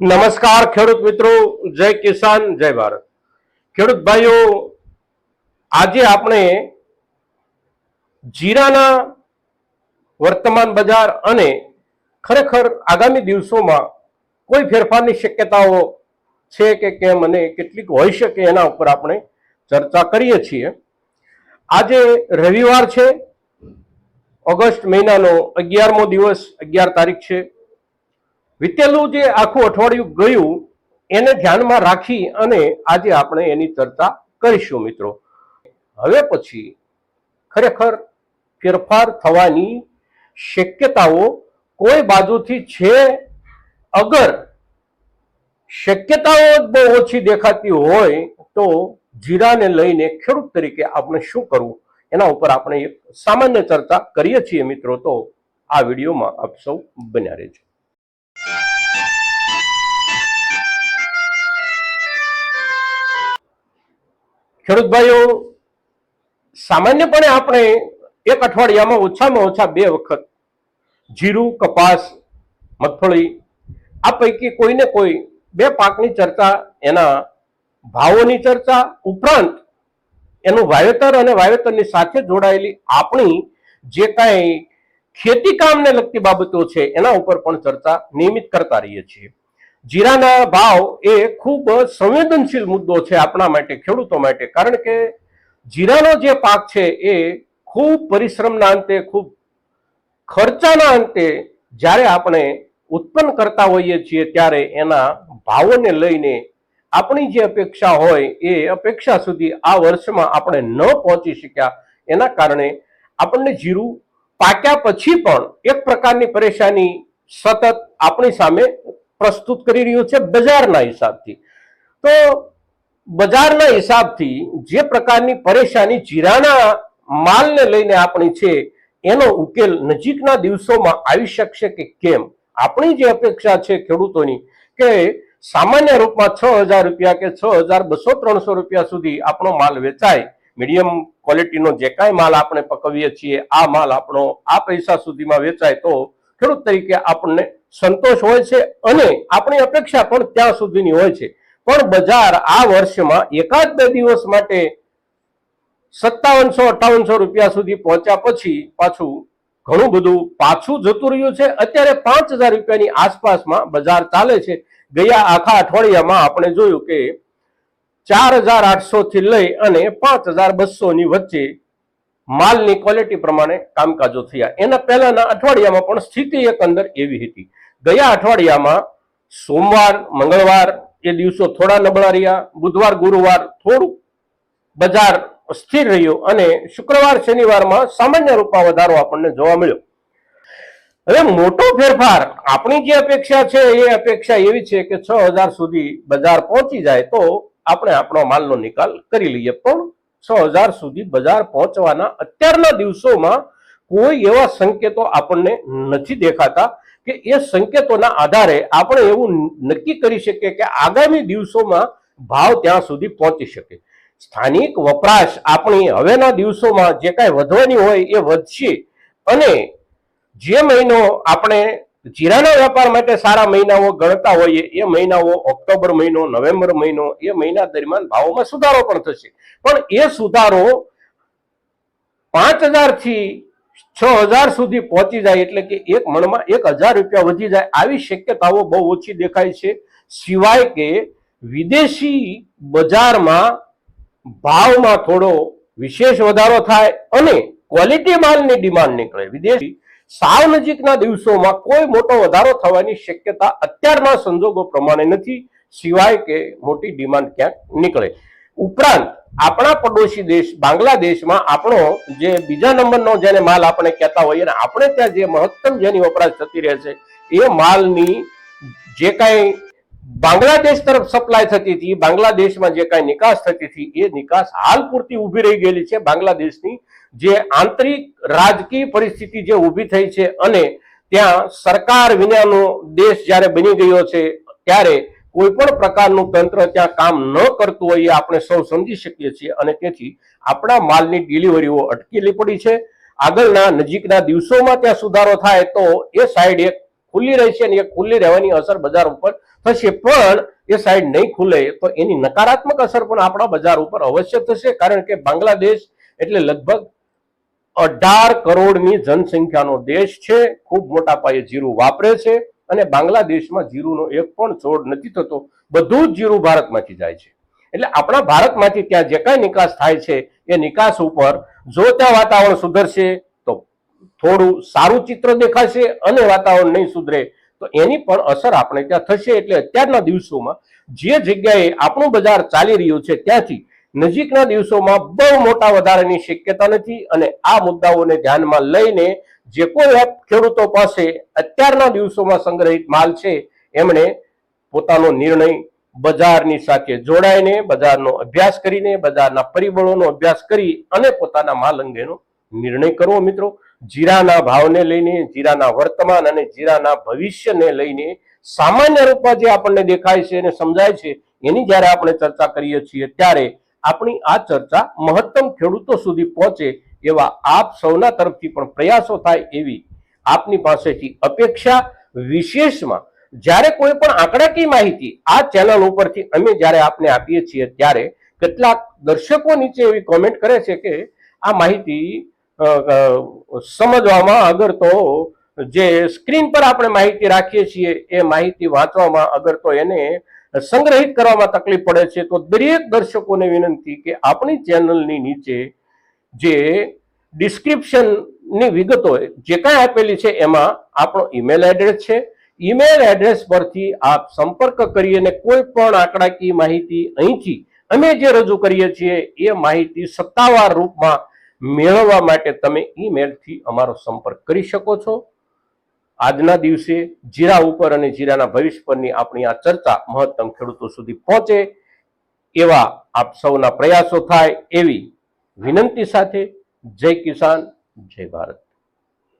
નમસ્કાર ખેડૂત મિત્રો, જય કિસાન, જય ભારત. ખેડૂત ભાઈઓ, આજે આપણે જીરાના વર્તમાન બજાર અને ખરેખર આગામી દિવસોમાં કોઈ ફેરફારની શક્યતાઓ છે કે કેમ અને કેટલીક હોઈ શકે એના ઉપર આપણે ચર્ચા કરીએ છીએ. આજે રવિવાર છે, ઓગસ્ટ મહિનાનો અગિયારમો દિવસ, અગિયાર તારીખ છે. વીતેલું જે આખું અઠવાડિયું ગયું, એને ધ્યાનમાં રાખી અને આજે આપણે એની ચર્ચા કરીશું મિત્રો. હવે પછી ખરેખર ફેરફાર થવાની શક્યતાઓ કોઈ બાજુથી છે? અગર શક્યતાઓ જ બહુ ઓછી દેખાતી હોય, તો જીરાને લઈને ખેડૂત તરીકે આપણે શું કરવું? એના ઉપર આપણે એક સામાન્ય ચર્ચા કરીએ છીએ મિત્રો. તો આ વિડીયોમાં આપ સૌ બન્યા રહેજો. ખેડૂત ભાઈઓ સામાન્યપણે આપણે એક અઠવાડિયામાં ઓછામાં ઓછા બે વખત જીરું, કપાસ, મગફળી, આ પૈકી કોઈને કોઈ બે પાકની ચર્ચા, એના ભાવોની ચર્ચા ઉપરાંત એનું વાવેતર અને વાવેતરની સાથે જોડાયેલી આપણી જે કાંઈ ખેતી કામને લગતી બાબતો છે, એના ઉપર પણ ચર્ચા નિયમિત કરતા રહીએ છીએ. જીરાના ભાવ એ ખૂબ સંવેદનશીલ મુદ્દો છે આપણા માટે, ખેડૂતો માટે. કારણ કે જીરાનો જે પાક છે એ ખૂબ પરિશ્રમના અંતે, ખૂબ ખર્ચાના અંતે જ્યારે આપણે ઉત્પન્ન કરતા હોઈએ છીએ ત્યારે એના ભાવોને લઈને આપણી જે અપેક્ષા હોય એ અપેક્ષા સુધી આ વર્ષમાં આપણે ન પહોંચી શક્યા. એના કારણે આપણને જીરું પાક્યા પછી પણ એક પ્રકારની પરેશાની સતત આપણી સામે પ્રસ્તુત કરી રહ્યું છે બજારના હિસાબથી. તો બજારના હિસાબથી જે પ્રકારની પરેશાની જીરાના માલને લઈને આપણી છે, એનો ઉકેલ નજીકના દિવસોમાં આવી શકશે કે કેમ? આપણી જે અપેક્ષા છે ખેડૂતોની કે સામાન્ય રૂપમાં છ હજાર રૂપિયા કે છ હજાર બસો ત્રણસો રૂપિયા સુધી આપણો માલ વેચાય. મીડિયમ ક્વોલિટીનો જે કાંઈ માલ આપણે પકવીએ છીએ, આ માલ આપણો આ પૈસા સુધીમાં વેચાય તો ખેડૂત તરીકે આપણને સંતોષ હોય છે અને આપણી અપેક્ષા પણ ત્યાં સુધીની હોય છે. પણ બજાર આ વર્ષમાં એકાદ બે દિવસ માટે સત્તાવનસો, અઠાવનસો રૂપિયા સુધી પહોંચ્યા પછી પાછું ઘણું બધું પાછું જતું રહ્યું છે. અત્યારે પાંચ હજાર રૂપિયાની આસપાસમાં બજાર ચાલે છે. ગયા આખા અઠવાડિયામાં આપણે જોયું કે ચાર હજાર આઠસો થી લઈ અને પાંચ હજાર બસો ની વચ્ચે માલની ક્વોલિટી પ્રમાણે કામકાજો થયા. એના પહેલાના અઠવાડિયામાં પણ સ્થિતિ એકંદર એવી હતી. ગયા અઠવાડિયામાં સોમવાર, મંગળવાર એ દિવસો થોડા નબળા રહ્યા. બુધવાર, ગુરુવાર થોડું બજાર સ્થિર રહ્યું અને શુક્રવાર, શનિવારમાં સામાન્ય રૂપમાં વધારો આપણને જોવા મળ્યો. હવે મોટો ફેરફાર આપણી જે અપેક્ષા છે એ અપેક્ષા એવી છે કે છ હજાર સુધી બજાર પહોંચી જાય તો આપણે આપણો માલનો નિકાલ કરી લઈએ. પણ છ હજાર સુધી બજાર પહોંચવાના અત્યારના દિવસોમાં કોઈ એવા સંકેતો આપણને નથી દેખાતા કે એ સંકેતોના આધારે આપણે એવું નક્કી કરી શકીએ કે આગામી દિવસોમાં ભાવ ત્યાં સુધી પહોંચી શકે. સ્થાનિક વપરાશ આપણી હવેના દિવસોમાં જે કાંઈ વધવાની હોય એ વધશે અને જે મહિનો આપણે જીરાના વેપાર માટે સારા મહિનાઓ ગણતા હોઈએ, એ મહિનાઓ ઓક્ટોબર મહિનો, નવેમ્બર મહિનો, એ મહિના દરમિયાન ભાવોમાં સુધારો પણ થશે. પણ એ સુધારો પાંચથી છ હજાર સુધી પહોંચી જાય એટલે કે એક મણમાં એક હજાર રૂપિયા વધી જાય, આવી શક્યતાઓ બહુ ઓછી દેખાય છે. સિવાય કે વિદેશી બજારમાં ભાવમાં થોડો વિશેષ વધારો થાય અને ક્વોલિટી માલની ડિમાન્ડ નીકળે. વિદેશી સાવ નજીકના દિવસોમાં કોઈ મોટો વધારો થવાની શક્યતા અત્યારના સંજોગો પ્રમાણે નથી, સિવાય કે મોટી ડિમાન્ડ ક્યાંક નીકળે. ઉપરાંત, આપણા પડોશી દેશ, બાંગ્લાદેશમાં આપણો જે બીજા નંબરનો જેને માલ આપણે કહેતા હોઈએ અને આપણે ત્યાં જે મહત્તમ જેની વપરાશ થતી રહે છે, એ માલની જે કાંઈ બાંગ્લાદેશ તરફ સપ્લાય થતી હતી. બાંગ્લાદેશમાં જે કાંઈ નિકાસ થતી હતી, એ નિકાસ હાલ પૂરતી ઊભી રહી ગયેલી છે બાંગ્લાદેશની. જે આંતરિક રાજકીય પરિસ્થિતિ જે ઊભી થઈ છે અને ત્યાં સરકાર વિનાનો દેશ જ્યારે બની ગયો છે, ત્યારે કોઈ પણ પ્રકારનું તંત્ર ત્યાં કામ ન કરતું હોય એ આપણે સૌ સમજી શકીએ છીએ અને તેથી આપણા માલની ડિલિવરીઓ અટકેલી પડી છે. આગળના નજીકના દિવસોમાં ત્યાં સુધારો થાય તો એ સાઈડ એક ખુલ્લી રહેશે અને એ ખુલ્લી રહેવાની અસર બજાર ઉપર થશે. પણ એ સાઈડ નહીં ખુલે તો એની નકારાત્મક અસર પણ આપણા બજાર ઉપર અવશ્ય થશે, કારણ કે બાંગ્લાદેશ એટલે લગભગ અઢાર કરોડની જનસંખ્યાનો દેશ છે, ખૂબ મોટા પાયે જીરું વાપરે છે અને બાંગ્લાદેશમાં જીરુંનો એક પણ છોડ નથી થતો. બધું જ જીરું ભારતમાંથી જાય છે. એટલે આપણા ભારતમાંથી ત્યાં જે કાંઈ નિકાસ થાય છે, એ નિકાસ ઉપર જો ત્યાં વાતાવરણ સુધરશે થોડું સારું ચિત્ર દેખાશે અને વાતાવરણ નહીં સુધરે, તો એની પણ અસર આપણે ત્યાં થશે. એટલે અત્યારના દિવસોમાં જે જગ્યાએ આપણું બજાર ચાલી રહ્યું છે ત્યાંથી નજીકના દિવસોમાં બહુ મોટા વધારાની શક્યતા નથી અને આ મુદ્દાઓને ધ્યાનમાં લઈને જે કોઈ ખેડૂતો પાસે અત્યારના દિવસોમાં સંગ્રહિત માલ છે, એમણે પોતાનો નિર્ણય બજારની સાથે જોડાઈને બજારનો અભ્યાસ કરીને, બજારના પરિબળોનો અભ્યાસ કરી અને પોતાના માલ અંગેનો નિર્ણય કરવો મિત્રો. જીરાના ભાવને લઈને, જીરાના વર્તમાન અને જીરાના ભવિષ્યને લઈને સામાન્ય રૂપમાં જે આપણને દેખાય છે અને સમજાય છે, એની જ્યારે આપણે ચર્ચા કરીએ છીએ, ત્યારે આપણી આ ચર્ચા મહત્તમ ખેડૂતો સુધી પહોંચે એવા આપ સૌના તરફથી પણ પ્રયાસો થાય એવી આપની પાસેથી અપેક્ષા. વિશેષમાં, જ્યારે કોઈ પણ આંકડાકીય માહિતી આ ચેનલ ઉપરથી અમે જ્યારે આપને આપીએ છીએ, ત્યારે કેટલાક દર્શકો નીચે એવી કોમેન્ટ કરે છે કે આ માહિતી સમજવામાં અગર તો જે સ્ક્રીન પર આપણે માહિતી રાખીએ છીએ, એ માહિતી વાંચવામાં અગર તો એને સંગ્રહિત કરવામાં તકલીફ પડે છે, તો દરેક દર્શકોને વિનંતી કે આપણી ચેનલની નીચે જે ડિસ્ક્રિપ્શનની વિગતો જે કાંઈ આપેલી છે, એમાં આપણો ઈમેલ એડ્રેસ છે. ઈમેલ એડ્રેસ પરથી આપ સંપર્ક કરી અને કોઈ પણ આંકડાકીય માહિતી અહીંથી અમે જે રજૂ કરીએ છીએ, એ માહિતી સત્તાવાર રૂપમાં મેળવવા માટે તમે ઈમેલથી અમારો સંપર્ક કરી શકો છો. આજના દિવસે જીરા ઉપર અને જીરાના ભવિષ્ય પરની આપણી આ ચર્ચા મહત્તમ ખેડૂતો સુધી પહોંચે એવા આપ સૌના પ્રયાસો થાય એવી વિનંતી સાથે જય કિસાન, જય ભારત.